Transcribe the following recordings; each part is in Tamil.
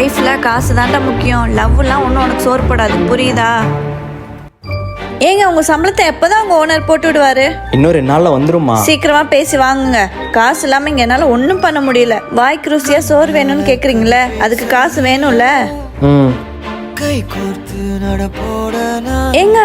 லைஃப்ல காசு தான்டா முக்கியம். லவ்லாம் ஒன்றும் உனக்கு சோறுபடாது புரியுதா? ஏங்க உங்க சம்பளத்தை எப்பதான் உங்க ஓனர் போட்டு விடுவாரு? இன்னும் ரெண்டு நாளில் வந்துருமா சீக்கிரமா பேசி வாங்குங்க. காசு இல்லாம இங்க என்னால ஒன்றும் பண்ண முடியல. வாய்க்கு ருசியா சோறு வேணும்னு கேக்குறீங்களே அதுக்கு காசு வேணும்ல? ஏங்க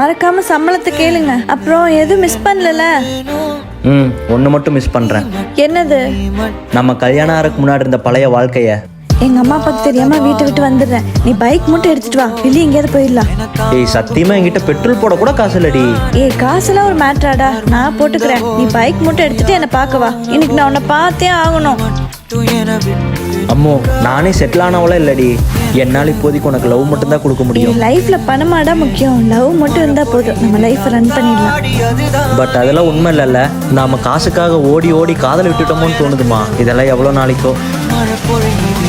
மறக்காம சம்பளத்தை கேளுங்க. அப்புறம் எதுவும் மிஸ் பண்ணல ம் ஒன்று மட்டும் மிஸ் பண்ணுறேன் என்னது? நம்ம கல்யாணம் ஆகிறதுக்கு முன்னாடி இருந்த பழைய வாழ்க்கைய எங்க அம்மா அப்பாக்கு தெரியாம வீட்டை விட்டு வந்துடுறேன். நீ பைக் மட்டும் எடுத்துட்டு வா. வெளியே எங்கேயாவது போயிடலாம். ஏய் சத்தியமா என்கிட்ட பெட்ரோல் போட கூட காசு இல்லடி. ஏய் காசுலாம் ஒரு மேட்ராடா நான் போட்டுக்கிறேன். நீ பைக் மட்டும் எடுத்துட்டு என்னை பார்க்க வா. இன்னைக்கு நான் உன்னை பார்த்தே ஆகணும். அம்மோ நானே செட்டில் ஆனவள இல்லடி. என்னால் இப்போதைக்கு உனக்கு லவ் மட்டும் தான் கொடுக்க முடியும். லைஃப்ல பணமாடா முக்கியம். லவ் மட்டும் இருந்தா போதும். நம்ம லைஃப் ரன் பண்ணிடலாம். பட் அதெல்லாம் உண்மை இல்லைல்ல. நாம காசுக்காக ஓடி ஓடி காதல் விட்டுட்டோமோன்னு தோணுதுமா? இதெல்லாம் எவ்வளோ நாளைக்கோ?